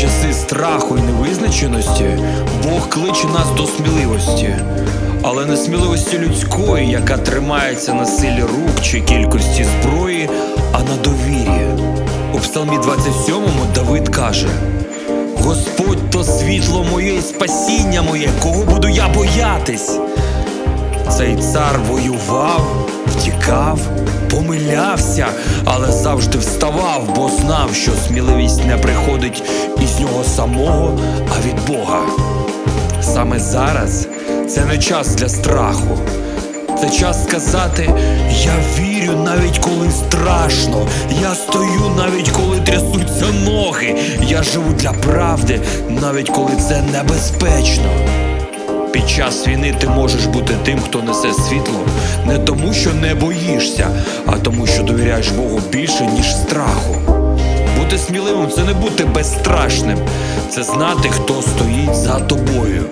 часи страху і невизначеності Бог кличе нас до сміливості, але не сміливості людської, яка тримається на силі рук чи кількості зброї, а на довірі. У Псалмі 27 Давид каже: Господь то світло моє і спасіння моє, кого буду я боятись? Цей цар воював, втікав, помилявся, але завжди вставав, бо знав, що сміливість не приходить нього самого, а від Бога. Саме зараз це не час для страху. Це час сказати: Я вірю навіть коли страшно. Я стою навіть коли трясуться ноги. Я живу для правди, навіть коли це небезпечно. Під час війни ти можеш бути тим, хто несе світло, не тому, що не боїшся, а тому, що довіряєш Богу більше, ніж страху. Бути сміливим це не бути безстрашним, це знати, хто стоїть за тобою.